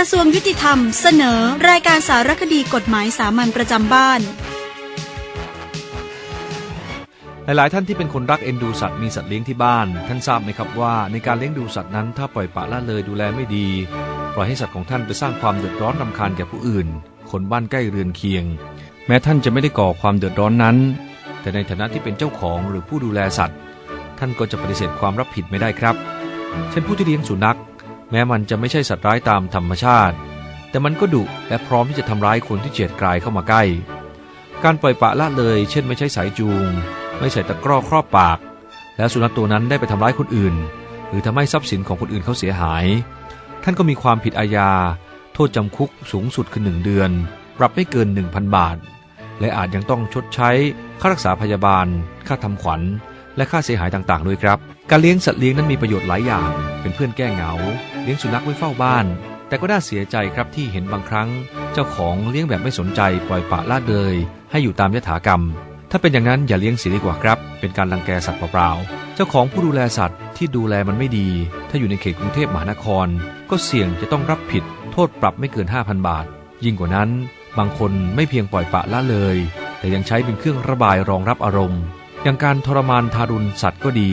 ระทรวงยุติธรรมเสนอรายการสารคดีกฎหมายสามัญประจำบ้าน หลายๆ ท่านที่เป็นคนรักเอ็นดูสัตว์มีสัตว์เลี้ยงที่บ้าน ท่านทราบไหมครับว่าในการเลี้ยงดูสัตว์นั้น ถ้าปล่อยปละละเลยดูแลไม่ดี ปล่อยให้สัตว์ของท่านไปสร้างความเดือดร้อนรำคาญแก่ผู้อื่น คนบ้านใกล้เรือนเคียง แม้ท่านจะไม่ได้ก่อความเดือดร้อนนั้น แต่ในฐานะที่เป็นเจ้าของหรือผู้ดูแลสัตว์ ท่านก็จะปฏิเสธความรับผิดไม่ได้ครับ เช่นผู้ที่เลี้ยงสุนัข แม้มันจะไม่ใช่สัตว์ร้ายตามธรรมชาติ แต่มันก็ดุและพร้อมที่จะทำร้ายคนที่เฉียดกลายเข้ามาใกล้ การปล่อยปะละเลย เช่นไม่ใช้สายจูง ไม่ใส่ตะกร้อครอบปาก แล้วสุนัขตัวนั้นได้ไปทำร้ายคนอื่น หรือทำให้ทรัพย์สินของคนอื่นเขาเสียหาย ท่านก็มีความผิดอาญา โทษจำคุกสูงสุดคือหนึ่งเดือน ปรับไม่เกิน 1,000 บาท และอาจยังต้องชดใช้ค่ารักษาพยาบาล ค่าทำขวัญ และค่าเสียหายต่างๆ ด้วยครับ การเลี้ยงสัตว์เลี้ยงนั้นมีประโยชน์หลายอย่าง เป็นเพื่อนแก้เหงา เลี้ยงสุนัขไว้เฝ้าบ้าน แต่ก็น่าเสียใจครับที่เห็นบางครั้ง เจ้าของเลี้ยงแบบไม่สนใจปล่อยปละละเลย ให้อยู่ตามยถากรรม ถ้าเป็นอย่างนั้นอย่าเลี้ยงเสียดีกว่าครับ เป็นการรังแกสัตว์เปล่าๆ เจ้าของผู้ดูแลสัตว์ที่ดูแลมันไม่ดี ถ้าอยู่ในเขตกรุงเทพมหานคร ก็เสี่ยงจะต้องรับผิด โทษปรับไม่เกิน 5,000 บาท ยิ่งกว่านั้น บางคนไม่เพียงปล่อยปละละเลย แต่ยังใช้เป็นเครื่องระบายรองรับอารมณ์ อย่างการทรมานทารุณสัตว์ก็ดี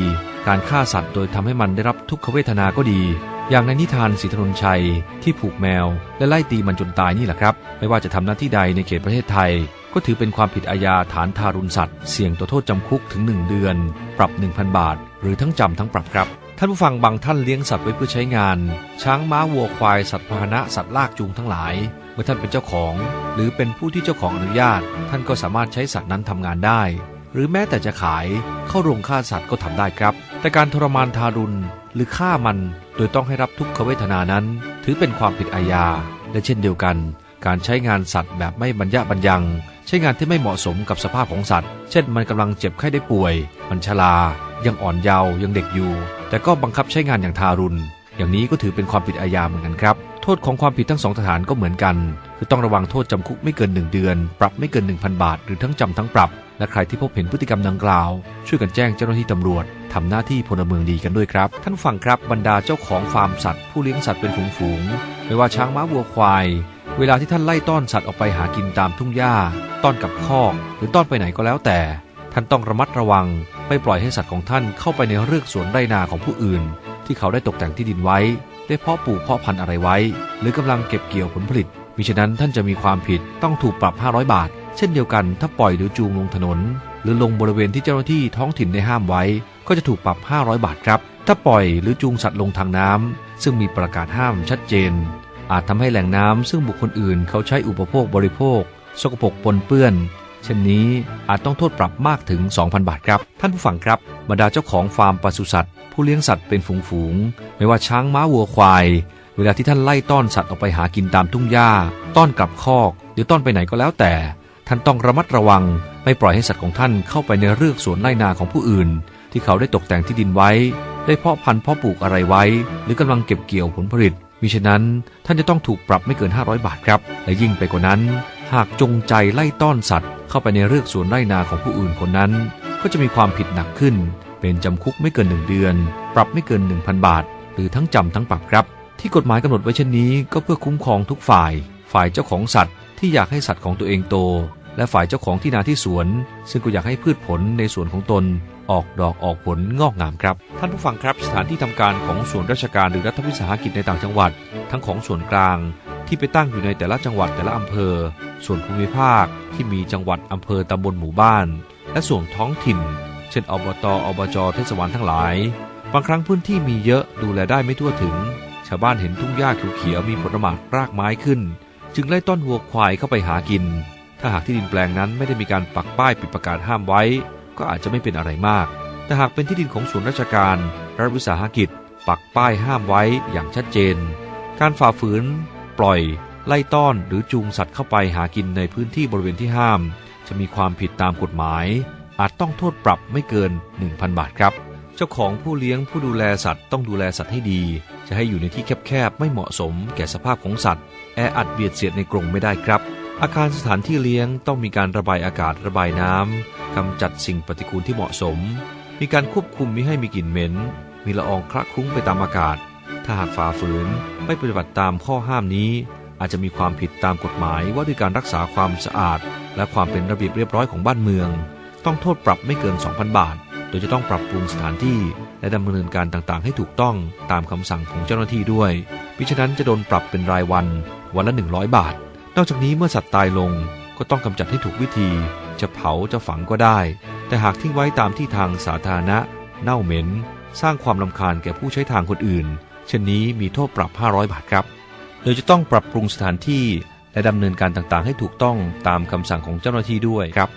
การฆ่าสัตว์โดยทำให้มันได้รับทุกขเวทนาก็ดี อย่างในนิทานสีถนนชัย ที่ผูกแมว และไล่ตีมันจนตายนี่แหละครับ ไม่ว่าจะทำหน้าที่ใดในเขตประเทศไทย ก็ถือเป็นความผิดอาญาฐานทารุณสัตว์ เสี่ยงต่อโทษจำคุกถึง 1 เดือน ปรับ 1,000 บาท หรือทั้งจำทั้งปรับครับท่านผู้ฟังบางท่านเลี้ยงสัตว์ไว้เพื่อใช้งาน ช้างม้าวัวควายสัตว์พาหนะสัตว์ลากจูงทั้งหลาย เมื่อท่านเป็นเจ้าของ หรือเป็นผู้ที่เจ้าของอนุญาต ท่านก็สามารถใช้สัตว์นั้นทำงานได้ หรือแม้แต่จะขายเข้าโรงฆ่าสัตว์ก็ทำได้ครับ แต่การทรมานทารุณหรือฆ่ามันโดยต้องให้รับทุกขเวทนานั้น ถือเป็นความผิดอาญา และเช่นเดียวกัน การใช้งานสัตว์แบบไม่บรรยะบรรยัง ใช้งานที่ไม่เหมาะสมกับสภาพของสัตว์ เช่นมันกำลังเจ็บไข้ได้ป่วย มันชรา ยังอ่อนเยาว์ยังเด็กอยู่ แต่ก็บังคับใช้งานอย่างทารุณ อย่างนี้ก็ถือเป็นความผิดอาญาเหมือนกันครับ โทษของความผิดทั้งสองสถานก็เหมือนกัน คือต้องระวังโทษจำคุกไม่เกิน 1 เดือน ปรับไม่เกิน 1,000 บาท หรือทั้งจำทั้งปรับ และใครที่พบเห็นพฤติกรรมดังกล่าว ช่วยกันแจ้งเจ้าหน้าที่ตำรวจทำหน้าที่พลเมืองดีกันด้วยครับ ท่านฟังครับบรรดาเจ้าของฟาร์มสัตว์ ผู้เลี้ยงสัตว์เป็นฝูงๆไม่ว่าช้างม้าวัวควาย เวลาที่ท่านไล่ต้อนสัตว์ออกไปหากินตามทุ่งหญ้า ต้อนกับคอก หรือต้อนไปไหนก็แล้วแต่ ท่านต้องระมัดระวัง ไม่ปล่อยให้สัตว์ของท่านเข้าไปในเรือกสวนไรนาของผู้อื่น ที่เขาได้ตกแต่งที่ดินไว้ ได้เพาะปลูกเพาะพันธุ์อะไรไว้ หรือกำลังเก็บเกี่ยวผลผลิต มิฉะนั้นท่านจะมีความผิดต้องถูกปรับ 500 บาท เช่นเดียวกันถ้าปล่อยหรือจูงลงถนน หรือลงบริเวณที่เจ้าหน้าที่ท้องถิ่นได้ห้ามไว้ ก็จะถูกปรับ 500 บาทครับ ถ้าปล่อยหรือจูงสัตว์ลงทางน้ำซึ่งมีประกาศห้ามชัดเจน อาจทำให้แหล่งน้ำซึ่งบุคคลอื่นเขาใช้อุปโภคบริโภค สกปรกปนเปื้อน เช่นนี้อาจต้องโทษปรับมากถึง 2,000 บาทครับ ท่านผู้ฟังครับบรรดาเจ้าของฟาร์มปศุสัตว์ ผู้เลี้ยงสัตว์เป็นฝูงๆไม่ว่าช้างม้าวัวควาย เวลาที่ท่านไล่ต้อนสัตว์ออกไปหากินตามทุ่งหญ้า ต้อนกลับคอก หรือต้อนไปไหนก็แล้วแต่ ท่านต้องระมัดระวัง ไม่ปล่อยให้สัตว์ของท่านเข้าไปในเรือกสวนไร่นาของผู้อื่น ที่เขาได้ตกแต่งที่ดินไว้ ได้เพาะพันธุ์เพาะปลูกอะไรไว้ หรือกำลังเก็บเกี่ยวผลผลิตมิฉะนั้นท่านจะต้องถูกปรับไม่เกิน 500 บาทครับ และยิ่งไปกว่านั้น หากจงใจไล่ต้อนสัตว์ เข้าไปในเรือกสวนไร่นาของผู้อื่นคนนั้น ก็จะมีความผิดหนักขึ้น เป็นจำคุกไม่เกิน 1 เดือน ปรับไม่เกิน 1,000 บาท หรือทั้งจำทั้งปรับครับ ที่กฎหมายกำหนดไว้เช่นนี้ก็เพื่อคุ้มครองทุกฝ่าย ฝ่ายเจ้าของสัตว์ ที่อยากให้สัตว์ของตัวเองโต และฝ่ายเจ้าของที่นาที่สวน ซึ่งก็อยากให้พืชผลในสวนของตน ออกดอกออกผลงอกงามครับ ท่านผู้ฟังครับสถานที่ทำการของส่วนราชการหรือรัฐวิสาหกิจในต่างจังหวัด ทั้งของส่วนกลาง ที่ไปตั้งอยู่ในแต่ละจังหวัดแต่ละอำเภอ ส่วนภูมิภาคที่มีจังหวัดอำเภอตำบลหมู่บ้าน และส่วนท้องถิ่น เช่นอบตอบจเทศบาลทั้งหลาย บางครั้งพื้นที่มีเยอะดูแลได้ไม่ทั่วถึง ชาวบ้านเห็นทุ่งหญ้าเขียวๆมีผลหมากรากไม้ขึ้น จึงไล่ต้อนวัวควายเข้าไปหากิน ถ้าหากที่ดินแปลงนั้นไม่ได้มีการปักป้ายปิดประกาศห้ามไว้ ก็อาจจะไม่เป็นอะไรมาก แต่หากเป็นที่ดินของส่วนราชการรัฐวิสาหกิจ ปักป้ายห้ามไว้อย่างชัดเจน การฝ่าฝืน ปล่อย ไล่ต้อนหรือจูงสัตว์เข้าไปหากินในพื้นที่บริเวณที่ห้าม จะมีความผิดตามกฎหมาย อาจต้องโทษปรับไม่เกิน 1,000 บาทครับ เจ้าของผู้เลี้ยงผู้ดูแลสัตว์ต้องดูแลสัตว์ให้ดี จะให้อยู่ในที่แคบๆ ไม่เหมาะสม แก่สภาพของสัตว์ แออัดเบียดเสียดในกรงไม่ได้ครับ อาคารสถานที่เลี้ยงต้องมีการระบายอากาศระบายน้ำกำจัดสิ่งปฏิกูลที่เหมาะสม มีการควบคุมมิให้มีกลิ่นเหม็น มีละอองคละคลุ้งไปตามอากาศ ถ้าหากฝ่าฝืนไม่ปฏิบัติตามข้อห้ามนี้ อาจจะมีความผิดตามกฎหมายว่าด้วยการรักษาความสะอาด และความเป็นระเบียบเรียบร้อยของบ้านเมือง ต้องโทษปรับไม่เกิน 2,000 บาท โดยจะต้องปรับปรุงสถานที่และดำเนินการต่างๆ ให้ถูกต้องตามคำสั่งของเจ้าหน้าที่ด้วยมิฉะนั้นจะโดนปรับเป็นรายวัน วันละ 100 บาท นอกจากนี้เมื่อสัตว์ตายลงก็ต้องกำจัดให้ถูกวิธี จะเผาจะฝังก็ได้ แต่หากทิ้งไว้ตามที่ทางสาธารณะ เน่าเหม็น สร้างความลำคาญแก่ผู้ใช้ทางคนอื่นเช่นนี้มีโทษปรับ 500 บาทครับ โดยจะต้องปรับปรุงสถานที่และดำเนินการต่างๆ ให้ถูกต้องตามคำสั่งของเจ้าหน้าที่ด้วยครับ